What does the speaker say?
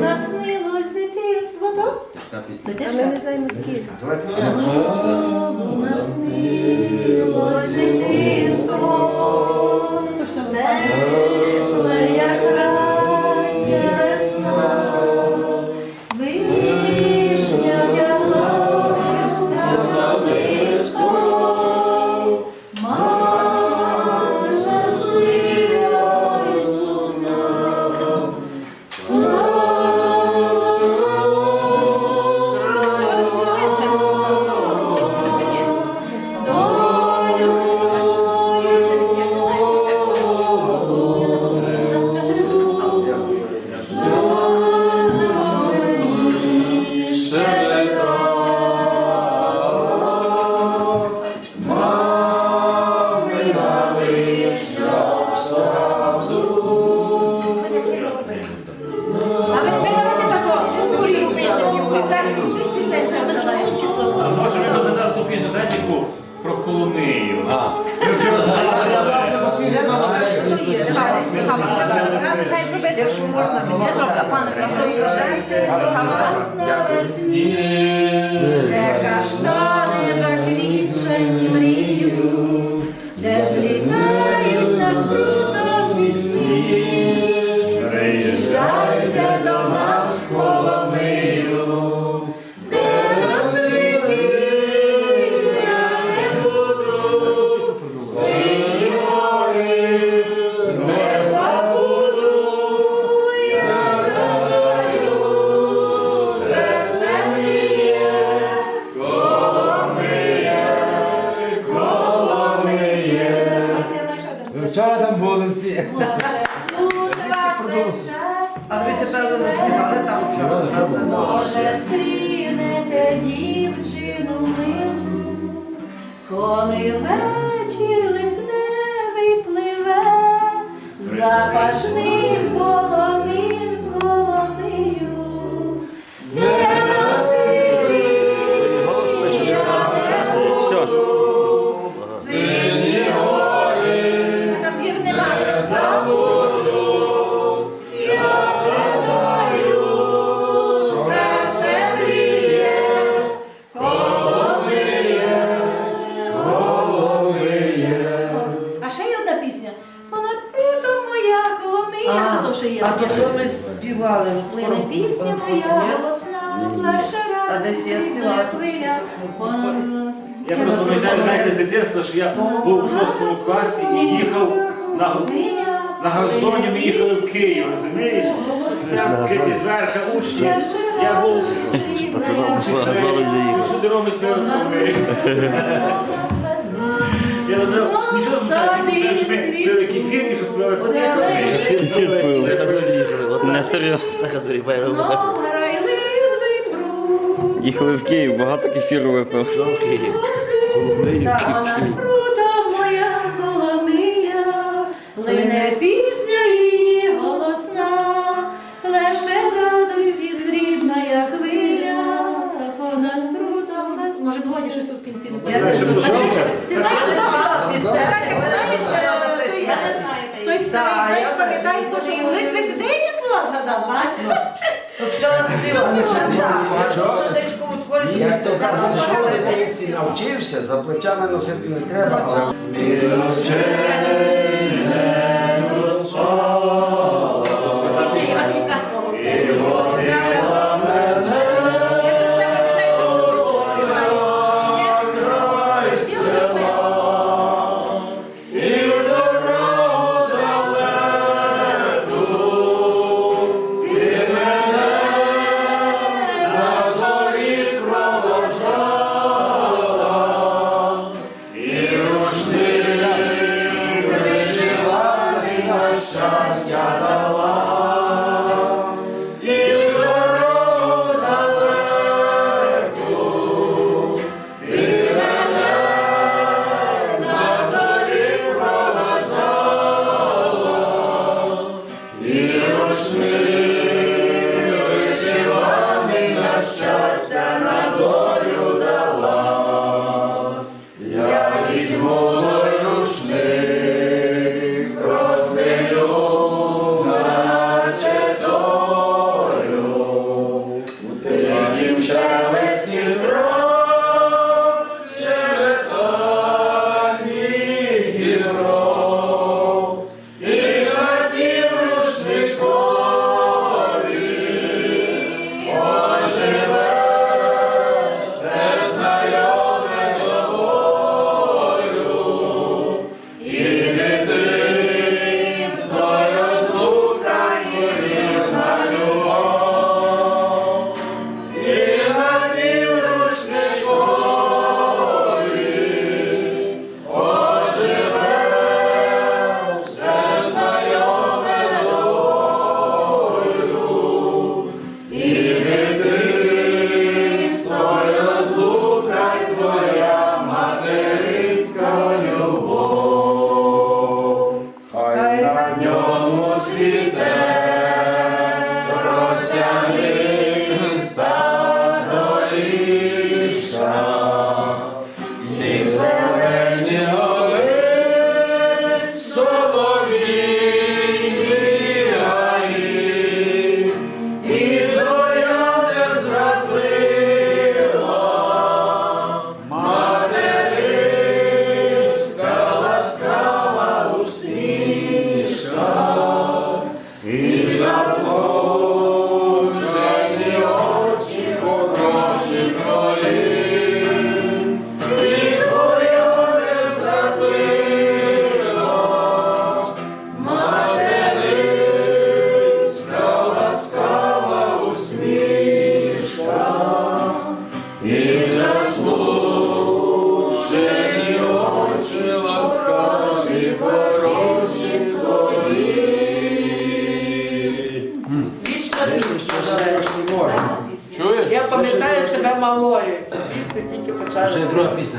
наснилось дитинство, то? Тяжка пісня. А ми не знаємо скільки. Давайте наснилось дитинство, Про Коломию. Ми вчора пане Чай зробити, що можна. Певно там. Може, стрінете дівчину милу, коли вечір липневий пливе, запашних полонин пісня. Понад прутом моя Коломия. Це то, що є. А то що ми співали у Плине пісня моя голосна, плаще А десь світла хвиля. Я просто пам'ятаю, знаєте, з дитинства, що я був в шостому класі і їхав на, на газоні, ми їхали в Київ, розумієш? Тільки зверху учні. Я був всю дорогу співав Коломию. Не Коломию. Серйозно. Знов грайливий бруд. Їхали в Київ, багато кефіру випив. Та понад моя Коломия, лине пісня її голосна, плеще радості срібна хвиля, понад прутом. Може, Володя щось тут в кінці не. Ти знаєш, що Пісня. Пісня. Як знаєш, е, той- той старий, знаєш, пам'ятає, то, що колись ви сидите слова згадав, бачиш? Вчора комусь хворі Я то кажу, що ти навчився, за плечами носити не треба. але щастя дала. Ще друга пісня.